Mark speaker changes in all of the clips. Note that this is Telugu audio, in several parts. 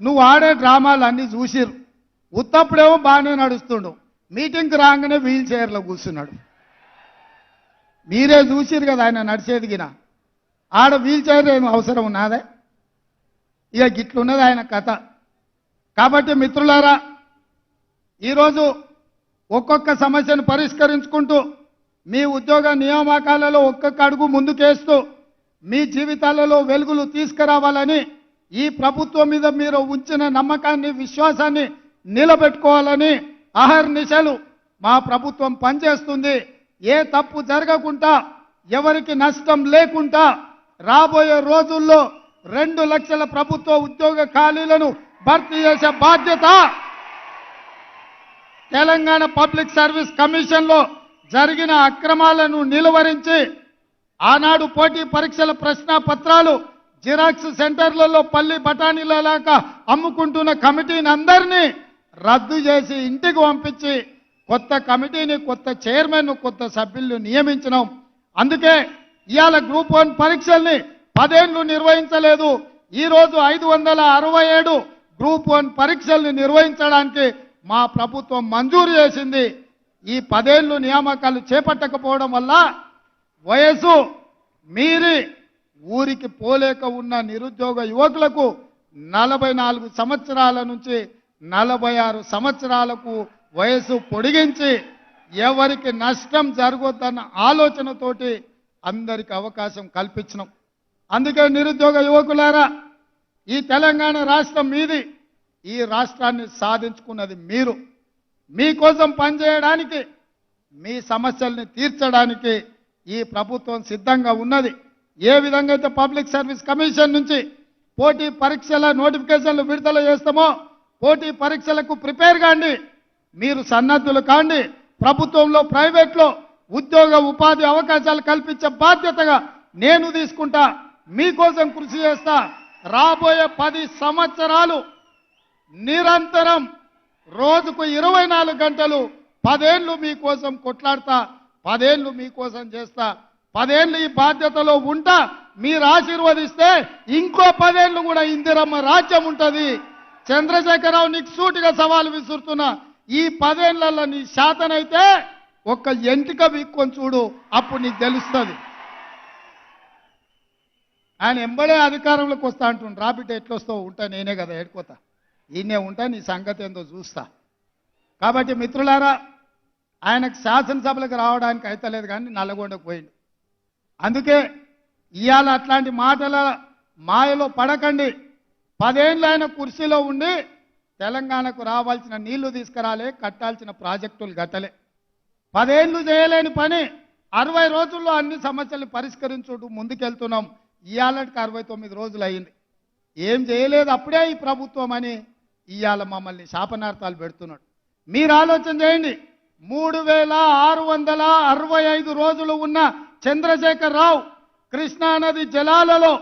Speaker 1: నువ్వు ఆడే డ్రామాలు అన్నీ చూసిరు ఉత్తప్పుడేమో బాగానే నడుస్తుండు. మీటింగ్కి రాగానే వీల్ చైర్లో కూర్చున్నాడు. మీరే చూసిరు కదా ఆయన నడిచేది గిన. ఆడ వీల్ చైర్ ఏమి అవసరం ఉన్నదే? ఇక గిట్లున్నది ఆయన కథ. కాబట్టి మిత్రులారా ఈరోజు ఒక్కొక్క సమస్యను పరిష్కరించుకుంటూ మీ ఉద్యోగ నియామకాలలో ఒక్కొక్క అడుగు ముందుకేస్తూ మీ జీవితాలలో వెలుగులు తీసుకురావాలని ఈ ప్రభుత్వం మీద మీరు ఉంచిన నమ్మకాన్ని విశ్వాసాన్ని నిలబెట్టుకోవాలని అహర్నిశలు మా ప్రభుత్వం పనిచేస్తుంది. ఏ తప్పు జరగకుండా ఎవరికి నష్టం లేకుండా రాబోయే రోజుల్లో రెండు లక్షల ప్రభుత్వ ఉద్యోగ ఖాళీలను భర్తీ చేసే బాధ్యత తెలంగాణ పబ్లిక్ సర్వీస్ కమిషన్లో జరిగిన అక్రమాలను నిలువరించి ఆనాడు పోటీ పరీక్షల ప్రశ్న పత్రాలు జిరాక్స్ సెంటర్లలో పల్లి బఠానీల లాగా అమ్ముకుంటున్న కమిటీని అందరినీ రద్దు చేసి ఇంటికి పంపించి కొత్త కమిటీని కొత్త చైర్మన్ కొత్త సభ్యులను నియమించినాం. అందుకే ఇవాళ గ్రూప్ వన్ పరీక్షల్ని పదేండ్లు నిర్వహించలేదు. ఈరోజు ఐదు వందల అరవై ఏడు గ్రూప్ వన్ పరీక్షల్ని నిర్వహించడానికి మా ప్రభుత్వం మంజూరు చేసింది. ఈ పదేళ్ళు నియామకాలు చేపట్టకపోవడం వల్ల వయసు మీరి ఊరికి పోలేక ఉన్న నిరుద్యోగ యువకులకు నలభై నాలుగు సంవత్సరాల నుంచి నలభై ఆరు సంవత్సరాలకు వయసు పొడిగించి ఎవరికి నష్టం జరగొద్దన్న ఆలోచనతోటి అందరికి అవకాశం కల్పించినాం. అందుకే నిరుద్యోగ యువకులారా ఈ తెలంగాణ రాష్ట్రం మీది ఈ రాష్ట్రాన్ని సాధించుకున్నది మీరు. మీకోసం పనిచేయడానికి మీ సమస్యల్ని తీర్చడానికి ఈ ప్రభుత్వం సిద్ధంగా ఉన్నది. ఏ విధంగా అయితే పబ్లిక్ సర్వీస్ కమిషన్ నుంచి పోటీ పరీక్షల నోటిఫికేషన్లు విడుదల చేస్తామో పోటీ పరీక్షలకు ప్రిపేర్ కాండి. మీరు సన్నద్ధులు కాండి. ప్రభుత్వంలో ప్రైవేట్లో ఉద్యోగ ఉపాధి అవకాశాలు కల్పించే బాధ్యతగా నేను తీసుకుంటా మీకోసం కృషి చేస్తా. రాబోయే పది సంవత్సరాలు నిరంతరం రోజుకు ఇరవై నాలుగు గంటలు పదేళ్ళు మీకోసం కొట్లాడతా పదేళ్ళు మీకోసం చేస్తా. పదేళ్ళు ఈ బాధ్యతలో ఉంటా మీరు ఆశీర్వదిస్తే ఇంకో పదేళ్ళు కూడా ఇందిరమ్మ రాజ్యం ఉంటుంది. చంద్రశేఖరరావు నీకు సూటిగా సవాలు విసురుతున్నా ఈ పదేళ్ళలో నీ శాతనైతే ఒక్క ఎంటిక వీక్కొని చూడు అప్పుడు నీకు తెలుస్తుంది. ఆయన ఎంబడే అధికారంలోకి వస్తా అంటుండు రాబిట్ ఎట్లొస్తావు? ఉంటా నేనే కదా ఏడుకోతా ఈయనే ఉంటా నీ సంగతి ఏందో చూస్తా. కాబట్టి మిత్రులారా ఆయనకు శాసనసభలకు రావడానికి అయితలేదు కానీ నల్లగొండకు పోయిండు. అందుకే ఇవాళ అట్లాంటి మాటల మాయలో పడకండి. పదేళ్ళు ఆయన కుర్చీలో ఉండి తెలంగాణకు రావాల్సిన నీళ్ళు తీసుకురాలే కట్టాల్సిన ప్రాజెక్టులు గట్టలే పదేళ్ళు చేయలేని పని అరవై రోజుల్లో అన్ని సమస్యలు పరిష్కరించుడు ముందుకెళ్తున్నాం. ఇవాళకి అరవై తొమ్మిది రోజులు అయింది ఏం చేయలేదు అప్పుడే ఈ ప్రభుత్వం అని ఇవాళ మమ్మల్ని శాపనార్థాలు పెడుతున్నాడు. మీరు ఆలోచన చేయండి. మూడు వేల ఆరు వందల అరవై ఐదు రోజులు ఉన్న చంద్రశేఖర్ రావు కృష్ణానది జలాలలో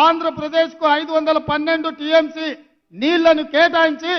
Speaker 1: ఆంధ్రప్రదేశ్కు ఐదు వందల పన్నెండు టీఎంసీ నీళ్ళను కేటాయించి